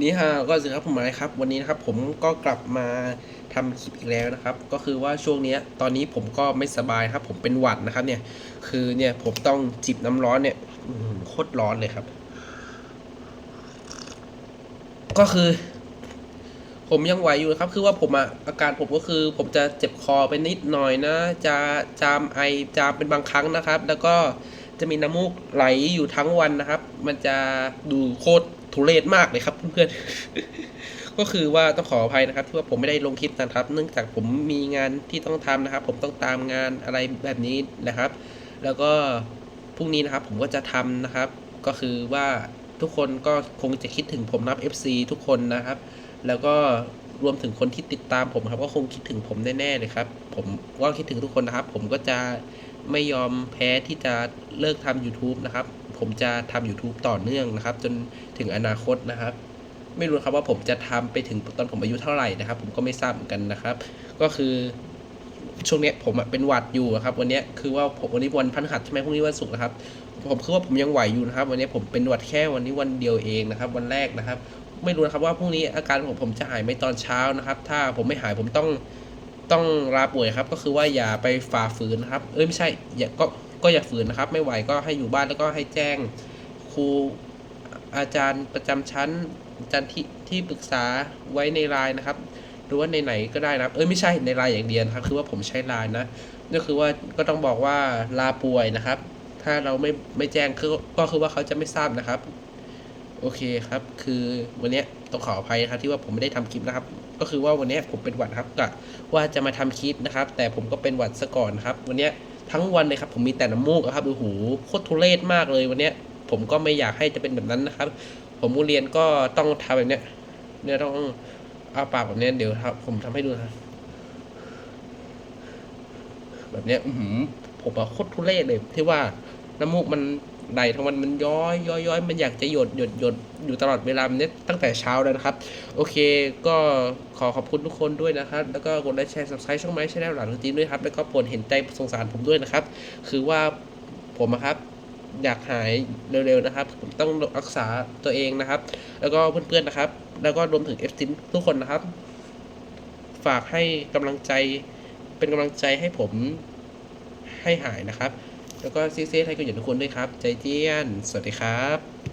นี่ฮะก็สวัสดีครับผมไม้ครับ วันนี้นะครับผมก็กลับมาทำคลิปอีกแล้วนะครับ ก็คือว่าช่วงนี้ตอนนี้ผมก็ไม่สบายครับ ผมเป็นหวัดนะครับ เนี่ย คือเนี่ยผมต้องจิบน้ำร้อนเนี่ยโคตรร้อนเลยครับ ก็คือ ผมยังไหวอยู่ครับ คือว่าผมอะอาการผมก็คือ ผมจะเจ็บคอไปนิดหน่อยนะ จะจามไอจามเป็นบางครั้งนะครับ แล้วก็จะมีน้ำมูกไหลอยู่ทั้งวันนะครับ มันจะดูโคตร ทุเรศมากเลยครับเพื่อนๆ ก็คือว่าต้องขออภัยนะครับ ที่ว่าผมไม่ได้ลงคลิปนะครับ เนื่องจากผมมีงานที่ต้องทำนะครับ ผมต้องตามงานอะไรแบบนี้นะครับ แล้วก็พรุ่งนี้นะครับ ผมก็จะทำนะครับ ก็คือว่าทุกคนก็คงจะคิดถึงผมนับ FC ทุกคนนะครับ แล้วก็รวมถึงคนที่ติดตามผมครับ ก็คงคิดถึงผมแน่ๆเลยครับ ผมก็คิดถึงทุกคนนะครับ ผมก็จะไม่ยอมแพ้ที่จะเลิกทำ YouTube นะครับ ผมจะทำ YouTube ต่อเนื่องนะครับ จนถึงอนาคตนะครับ ไม่รู้ครับว่าผมจะทำไปถึงตอนผมอายุเท่าไหร่นะครับ ผมก็ไม่ทราบเหมือนกันนะครับ ก็คือช่วงเนี้ยผมเป็นหวัดอยู่ครับ วันเนี้ยคือว่าผมวันนี้วันพฤหัสใช่ไหมพรุ่งนี้วันศุกร์นะครับ ผมคือว่าผมยังไหวอยู่นะครับ วันนี้ผมเป็นหวัดแค่วันนี้วันเดียวเองนะครับ วันแรกนะครับ ไม่รู้นะครับว่าพรุ่งนี้อาการของผมจะหายไหมตอนเช้านะครับ ถ้าผมไม่หายผมต้องต้องลาป่วยครับ ก็คือว่าอย่าไปฝ่าฝืนนะครับ เอ้ยไม่ใช่อย่าก็ ก็อย่าฝืนนะครับ ไม่ไหวก็ให้อยู่บ้านแล้วก็ให้แจ้งครูอาจารย์ประจำชั้นอาจารย์ที่ที่ปรึกษาไว้ในไลน์นะครับ หรือว่าในไหนก็ได้นะเอ้ยไม่ใช่ในไลน์อย่างเดียวนครับ คือว่าผมใช้ไลน์นะก็คือว่าก็ต้องบอกว่าลาป่วยนะครับ ถ้าเราไม่ไม่แจ้งคือก็คือว่าเขาจะไม่ทราบนะครับ โอเคครับ คือวันนี้ต้องขออภัยนะครับที่ว่าผมไม่ได้ทำคลิปนะครับ ก็คือว่าวันนี้ผมเป็นหวัดครับกะว่าจะมาทำคลิปนะครับ แต่ผมก็เป็นหวัดซะก่อนนครับ วันนี้ ทั้งวันเลยครับ ผมมีแต่น้ำมูกอะครับโอ้โหโคตรทุเรศมากเลยวันเนี้ย ผมก็ไม่อยากให้จะเป็นแบบนั้นนะครับ ผมเรียนก็ต้องทำแบบเนี้ยเนี่ยต้องเอาปากแบบเนี้ยเดี๋ยวครับผมทำให้ดูนะครับแบบเนี้ยผมอะโคตรทุเรศเลยที่ว่าน้ำมูกมัน ไหลทั้งวันมันย้อยย้อยย้อยมันอยากจะหยดหยดหยดอยู่ตลอดเวลาเนี่ยตั้งแต่เช้าแล้วนะครับ โอเค ก็ขอขอบคุณทุกคนด้วยนะครับ แล้วก็กดไลค์แชร์ subscribe ช่องไม้ชแนลหลังจีนด้วยครับ แล้วก็โปรดเห็นใจสงสารผมด้วยนะครับ คือว่าผมอะครับอยากหายเร็วๆนะครับ ผมต้องรักษาตัวเองนะครับ แล้วก็เพื่อนๆนะครับ แล้วก็รวมถึงเอฟซินทุกคนนะครับ ฝากให้กำลังใจเป็นกำลังใจให้ผมให้หายนะครับ แล้วก็ซีเซ่ไทยกับทุกคนด้วยครับ ใจเจียน สวัสดีครับ